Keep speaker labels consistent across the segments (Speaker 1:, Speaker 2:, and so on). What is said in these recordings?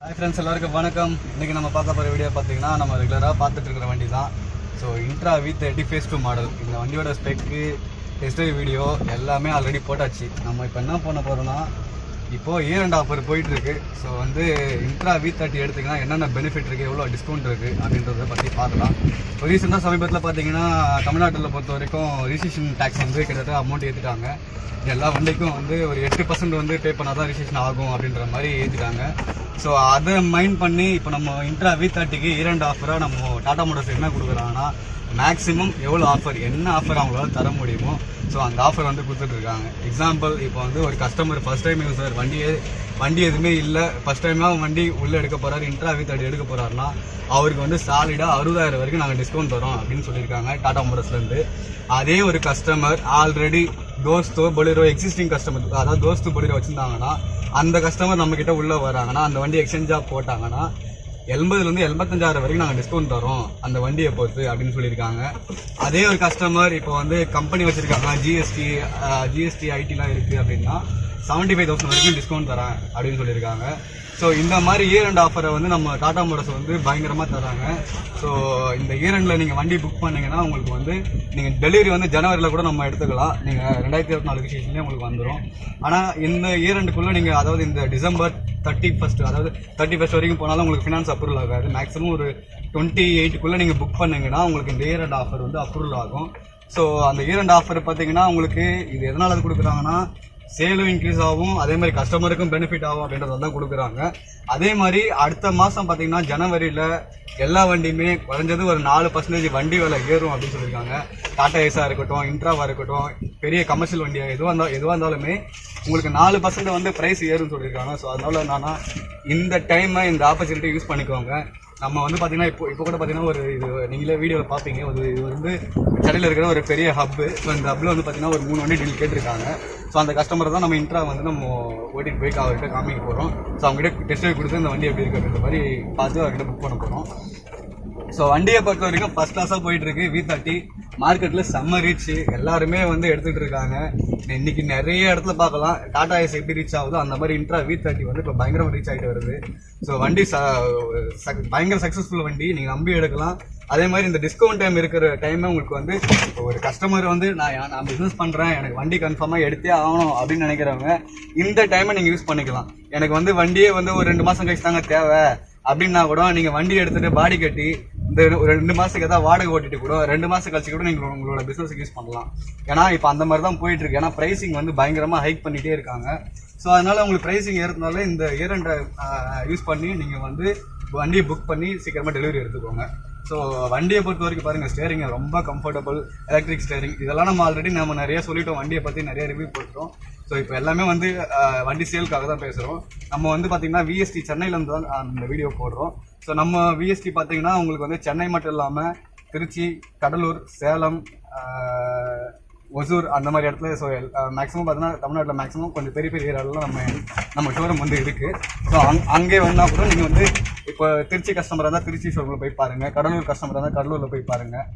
Speaker 1: Hi friends எல்லாருக்கும் வணக்கம். இன்னைக்கு நம்ம பார்க்க போகிற வீடியோ பார்த்தீங்கன்னா நம்ம ரெகுலராக பார்த்துட்டு இருக்கிற வண்டி தான் so Intra V thirty phase two model இந்த வண்டியோட ஸ்பெக்கு டெஸ்ட் வீடியோ எல்லாமே ஆல்ரெடி போட்டாச்சு. நம்ம இப்போ என்ன பண்ண போகிறோம்னா இப்போது இயர் ஆஃபர் போயிட்டு இருக்கு ஸோ வந்து இன்ட்ரா வி தேர்ட்டி எடுத்துக்கினா என்னென்ன பெனிஃபிட் இருக்குது எவ்வளோ டிஸ்கவுண்ட் இருக்குது அப்படின்றத பற்றி பார்க்கலாம். இப்போ ரீசெண்டாக சமீபத்தில் பார்த்தீங்கன்னா தமிழ்நாட்டில் பொறுத்த வரைக்கும் ரிஜிஸ்ட்ரேஷன் டேக்ஸ் வந்து கிட்டத்தட்ட அமௌண்ட் ஏற்றிட்டாங்க எல்லா வண்டிக்கும் வந்து ஒரு எட்டு பர்சன்ட் வந்து பே பண்ணால் தான் ரிஜிஸ்ட்ரேஷன் ஆகும் அப்படின்ற மாதிரி ஏற்றிட்டாங்க ஸோ அதை மைண்ட் பண்ணி இப்போ நம்ம இன்ட்ரா வி தேர்ட்டிக்கு இரண்டு ஆஃபராக நம்ம டாடா மோட்டர்ஸ் என்ன கொடுக்குறாங்கன்னா மேக்ஸிமம் எவ்வளோ ஆஃபர் என்ன ஆஃபர் அவங்களால தர முடியுமோ ஸோ அந்த ஆஃபர் வந்து கொடுத்துட்ருக்காங்க எக்ஸாம்பிள் இப்போ வந்து ஒரு கஸ்டமர் ஃபஸ்ட் டைம் யூஸர் வண்டியே வண்டி எதுவுமே இல்லை. ஃபஸ்ட் டைமாக வண்டி உள்ளே எடுக்க போகிறாரு இன்ட்ராவி தேர்ட்டி எடுக்க போகிறாருன்னா அவருக்கு வந்து சாலிடாக அறுபதாயிரம் வரைக்கும் நாங்கள் டிஸ்கவுண்ட் தரோம் அப்படின்னு சொல்லியிருக்காங்க டாடா மோட்டர்ஸ்லேருந்து அதே ஒரு customer already Dost Bolero existing customer அதாவது தோஸ்து பொலிரோ வச்சுருந்தாங்கன்னா அந்த கஸ்டமர் நம்மக்கிட்ட உள்ளே வராங்கன்னா அந்த வண்டி எக்ஸ்சேஞ்சாக போட்டாங்கன்னா எண்பதுலேருந்து எண்பத்தஞ்சாயிரம் வரைக்கும் நாங்கள் டிஸ்கவுண்ட் தரோம். அந்த வண்டியை பொறுத்து அப்படின்னு சொல்லியிருக்காங்க. அதே ஒரு கஸ்டமர் இப்போ வந்து கம்பெனி வச்சுருக்காங்க. ஜிஎஸ்டி ஜிஎஸ்டி ஐடிலாம் இருக்குது அப்படின்னா செவன்ட்டி ஃபைவ் தௌசண்ட் வரைக்கும் டிஸ்கவுண்ட் தரேன் அப்படின்னு சொல்லியிருக்காங்க. ஸோ இந்த மாதிரி இயர் அண்ட் ஆஃபரை வந்து நம்ம டாடா மோட்டர்ஸ் வந்து பயங்கரமாக தராங்க. ஸோ இந்த இயர் நீங்கள் வண்டி புக் பண்ணிங்கன்னா உங்களுக்கு வந்து நீங்கள் டெலிவரி வந்து ஜனவரியில் கூட நம்ம எடுத்துக்கலாம். நீங்கள் ரெண்டாயிரத்தி இருபத்தி நாலு விஷயத்துலேயே உங்களுக்கு வந்துடும் ஆனால் இந்த இயர் நீங்கள் அதாவது இந்த டிசம்பர் தேர்ட்டி ஃபஸ்ட்டு அதாவது தேர்ட்டி ஃபஸ்ட் வரைக்கும் போனாலும் உங்களுக்கு ஃபினான்ஸ் அப்ரூவல் ஆகாது. மேக்ஸிமம் ஒரு டுவெண்ட்டி எயிட்டுக்குள்ளே நீங்கள் புக் பண்ணிங்கன்னா உங்களுக்கு இந்த இயர் அண்ட் ஆஃபர் வந்து அப்ரூவல் ஆகும். ஸோ அந்த இயர் அண்ட் ஆஃபர் பார்த்தீங்கன்னா உங்களுக்கு இது எதனால் அது கொடுக்குறாங்கன்னா சேலும் இன்க்ரீஸ் ஆகும். அதே மாதிரி கஸ்டமருக்கும் பெனிஃபிட் ஆகும் அப்படின்றத தான் கொடுக்குறாங்க. அதே மாதிரி அடுத்த மாதம் பார்த்தீங்கன்னா ஜனவரியில் எல்லா வண்டியுமே குறைஞ்சது ஒரு நாலு பர்சன்டேஜ் வண்டி விலை ஏறும் அப்படின்னு சொல்லியிருக்காங்க. டாடா ஏஸாக இருக்கட்டும் இன்ட்ராவாக இருக்கட்டும் பெரிய கமர்ஷியல் வண்டியாக எதுவாக இருந்தாலும் எதுவாக இருந்தாலுமே உங்களுக்கு நாலு பர்சன்ட் வந்து ப்ரைஸ் ஏறும்னு சொல்லியிருக்காங்க. ஸோ அதனால் என்னன்னா இந்த டைமை இந்த ஆப்பர்ச்சுனிட்டி யூஸ் பண்ணிக்கோங்க. நம்ம வந்து பார்த்தீங்கன்னா இப்போ இப்போ கூட பார்த்தீங்கன்னா ஒரு இது நீங்களே வீடியோவில் பார்ப்பீங்க ஒரு இது வந்து சென்னையில் இருக்கிற ஒரு பெரிய ஹப்பு ஸோ இந்த ஹப்பில் வந்து பார்த்தீங்கன்னா ஒரு மூணு வண்டி டீல் கேட்டிருக்காங்க. ஸோ அந்த கஸ்டமர் தான் நம்ம இன்ட்ரா வந்து நம்ம ஓட்டிட்டு போய் அவர்கிட்ட காமிக்க போகிறோம் ஸோ அவங்ககிட்ட டெஸ்ட் கொடுத்து இந்த வண்டி எப்படி இருக்கு அப்படின்ற மாதிரி பார்த்து அவர்கிட்ட புக் பண்ண போகிறோம் ஸோ வண்டியை பொறுத்த வரைக்கும் ஃபர்ஸ்ட் கிளாஸாக போயிட்டு இருக்கு வி தேர்ட்டி மார்க்கெட்டில் செம்ம ரீச் எல்லாருமே வந்து எடுத்துகிட்டு இருக்காங்க. இன்னைக்கு நிறைய இடத்துல பார்க்கலாம். டாடா ஏஸ் எப்படி ரீச் ஆகுதோ அந்த மாதிரி இன்ட்ரா வி தேர்ட்டி வந்து இப்போ பயங்கரமாக ரீச் ஆகிட்டு வருது. ஸோ வண்டி ச பயங்கர சக்ஸஸ்ஃபுல் வண்டி. நீங்கள் நம்பி எடுக்கலாம். அதே மாதிரி இந்த டிஸ்கவுண்ட் டைம் இருக்கிற டைமே உங்களுக்கு வந்து ஒரு கஸ்டமர் வந்து நான் நான் பிஸ்னஸ் பண்ணுறேன் எனக்கு வண்டி கன்ஃபார்மாக எடுத்தே ஆகணும் அப்படின்னு நினைக்கிறவங்க இந்த டைமை நீங்கள் யூஸ் பண்ணிக்கலாம். எனக்கு வந்து வண்டியே வந்து ஒரு ரெண்டு மாதம் கழிச்சு தாங்க தேவை. அப்படின்னா கூட நீங்கள் வண்டி எடுத்துகிட்டு பாடி கட்டி இந்த ரெண்டு மாதத்துக்கு ஏதாவது வாடகை ஓட்டிட்டு கூட ரெண்டு மாதம் கழிச்சு கூட நீங்கள் உங்களோட பிஸ்னஸுக்கு யூஸ் பண்ணலாம். ஏன்னா இப்போ அந்த மாதிரி தான் போயிட்டு இருக்கு ஏன்னா ப்ரைஸிங் வந்து பயங்கரமாக ஹைக் பண்ணிகிட்டே இருக்காங்க. ஸோ அதனால உங்களுக்கு ப்ரைஸிங் ஏறதுனால இந்த இயர் யூஸ் பண்ணி நீங்கள் வந்து வண்டியை புக் பண்ணி சீக்கிரமாக டெலிவரி எடுத்துக்கோங்க. ஸோ வண்டியை பொறுத்த வரைக்கும் பாருங்கள் ஸ்டேரிங் ரொம்ப கம்ஃபர்டபுள் எலக்ட்ரிக் ஸ்டேரிங் இதெல்லாம் நம்ம ஆல்ரெடி நம்ம நிறைய சொல்லிட்டோம். வண்டியை பற்றி நிறைய ரிவ்யூ போட்டோம் ஸோ இப்போ எல்லாமே வந்து வண்டி சேலுக்காக தான் பேசுகிறோம் நம்ம வந்து பார்த்தீங்கன்னா விஎஸ்டி சென்னையிலேருந்து தான் அந்த வீடியோ போடுறோம். ஸோ நம்ம விஎஸ்டி பார்த்தீங்கன்னா உங்களுக்கு வந்து சென்னை மட்டும் இல்லாமல் திருச்சி கடலூர் சேலம் ஒசூர் அந்த மாதிரி இடத்துல ஸோ மேக்ஸிமம் பார்த்தீங்கன்னா தமிழ்நாட்டில் மேக்ஸிமம் கொஞ்சம் பெரிய பெரிய இடம்லாம் நம்ம நம்ம ஷோரூம் வந்து இருக்குது ஸோ அங் அங்கே வந்தால் கூட நீங்கள் வந்து இப்போ திருச்சி கஸ்டமராக இருந்தால் திருச்சி ஷோரூமில் போய் பாருங்கள் கடலூர் கஸ்டமராக இருந்தால் கடலூரில் போய் பாருங்கள்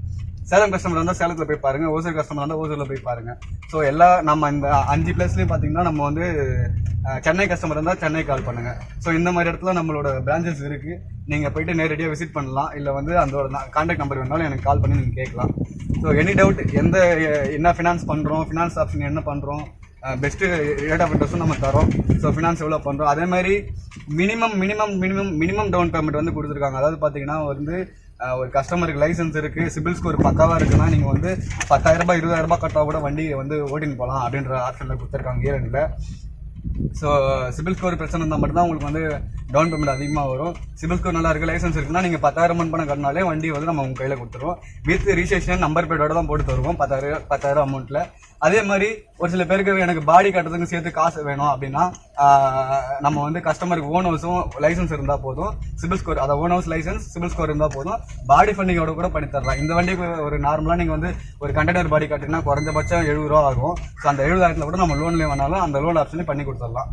Speaker 1: சேலம் கஸ்டமர் இருந்தால் சேலத்தில் போய் பாருங்கள் ஓசூர் கஸ்டமர் இருந்தால் ஓசூரில் போய் பாருங்கள் ஸோ எல்லா நம்ம இந்த அஞ்சு பிளேஸ்லேயும் பார்த்தீங்கன்னா நம்ம வந்து சென்னை கஸ்டமர் இருந்தால் சென்னை கால் பண்ணுங்கள் ஸோ இந்த மாதிரி இடத்துல நம்மளோட பிரான்ச்சஸ் இருக்குது நீங்கள் போயிட்டு நேரடியாக விசிட் பண்ணலாம். இல்லை வந்து அந்த கான்டாக்ட் நம்பர் வேணாலும் எனக்கு கால் பண்ணி நீங்கள் கேட்கலாம். ஸோ எனி டவுட் எந்த என்ன ஃபினான்ஸ் பண்ணுறோம் ஃபினான்ஸ் ஆப்ஷன் என்ன பண்ணுறோம் பெஸ்ட்டு ரேட் ஆஃப் இன்ட்ரெஸ்ட்டும் நம்ம தரோம். ஸோ ஃபினான்ஸ் எவ்வளோ பண்ணுறோம் அதே மாதிரி minimum minimum minimum minimum down payment வந்து கொடுத்துருக்காங்க. அதாவது பார்த்தீங்கன்னா வந்து ஒரு கஸ்டமருக்கு லைசன்ஸ் இருக்குது சிபில் ஸ்கோர் பக்காவாக இருக்குன்னா நீங்கள் வந்து பத்தாயிரம் ரூபாய் இருபதாயிரம் ரூபாய் கட்டா கூட வண்டி வந்து ஓட்டின்னு போகலாம் அப்படின்ற ஆப்ஷனில் கொடுத்துருக்காங்க இயரில் ஸோ சிபில் ஸ்கோர் பிரச்சனை இருந்தால் மட்டும்தான் உங்களுக்கு வந்து டவுன் பேமெண்ட் அதிகமாக வரும். சிபில் ஸ்கோர் நல்லா இருக்குது லைசன்ஸ் இருக்குன்னா நீங்கள் பத்தாயிரம் மணி பணம் கட்டினாலே வண்டி வந்து நம்ம உங்கள் கையில் கொடுத்துருவோம் வித் ரிஜிஸ்ட்ரேஷன் நம்பர் பிளேட்டோட தான் போட்டு தருவோம் பத்தாயிரம் பத்தாயிரம் அமௌண்ட்டில் அதே மாதிரி ஒரு சில பேருக்கு எனக்கு பாடி கட்டுறதுக்கும் சேர்த்து காசு வேணும் அப்படின்னா நம்ம வந்து கஸ்டமருக்கு ஓன் ஹவுஸும் லைசன்ஸ் இருந்தால் போதும். சிபில் ஸ்கோர் அதை own house license CIBIL score இருந்தால் போதும். பாடி ஃபண்டிங்கோட கூட பண்ணி தரலாம். இந்த வண்டிக்கு ஒரு நார்மலாக நீங்கள் வந்து ஒரு கண்டெய்னர் பாடி கட்டினா குறைஞ்சபட்சம் எழுபது ரூபா ஆகும். ஸோ அந்த எழுபதாயிரத்தில் கூட நம்ம லோன்லேயே வேணாலும் அந்த லோன் ஆப்ஷனே பண்ணி கொடுத்துடலாம்.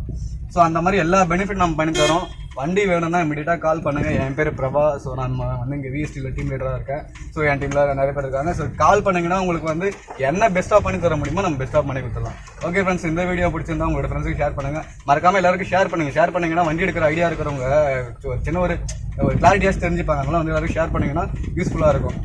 Speaker 1: ஸோ அந்த மாதிரி எல்லா பெனிஃபிட் நம்ம பண்ணி தரோம். வண்டி வேணும்னா இமீடியட்டாக கால் பண்ணுங்கள் என் பேர் பிரபா. ஸோ நான் வந்து இங்கே விஎஸ்டியில் டீம் லீடராக இருக்கேன். ஸோ என் டீமில் நிறைய பேர் இருக்காங்க. ஸோ கால் பண்ணிங்கன்னா உங்களுக்கு வந்து என்ன பெஸ்ட்டாக பண்ணி தர முடியுமோ நம்ம பெஸ்ட்டாக பண்ணி கொடுத்துடலாம். ஓகே ஃப்ரெண்ட்ஸ் இந்த வீடியோ பிடிச்சிருந்தா உங்களோட ஃப்ரெண்ட்ஸுக்கு ஷேர் பண்ணுங்கள் மறக்காமல் எல்லாருக்கும் ஷேர் பண்ணுங்க. ஷேர் பண்ணிங்கன்னா வண்டி எடுக்கிற ஐடியா இருக்கிறவங்க ஒரு சின்ன ஒரு ஒரு கிளாரிட்டியாஸ் தெரிஞ்சுப்பாங்க. அதெல்லாம் வந்து எல்லாருக்கும் ஷேர் பண்ணிங்கன்னா யூஸ்ஃபுல்லாக இருக்கும்.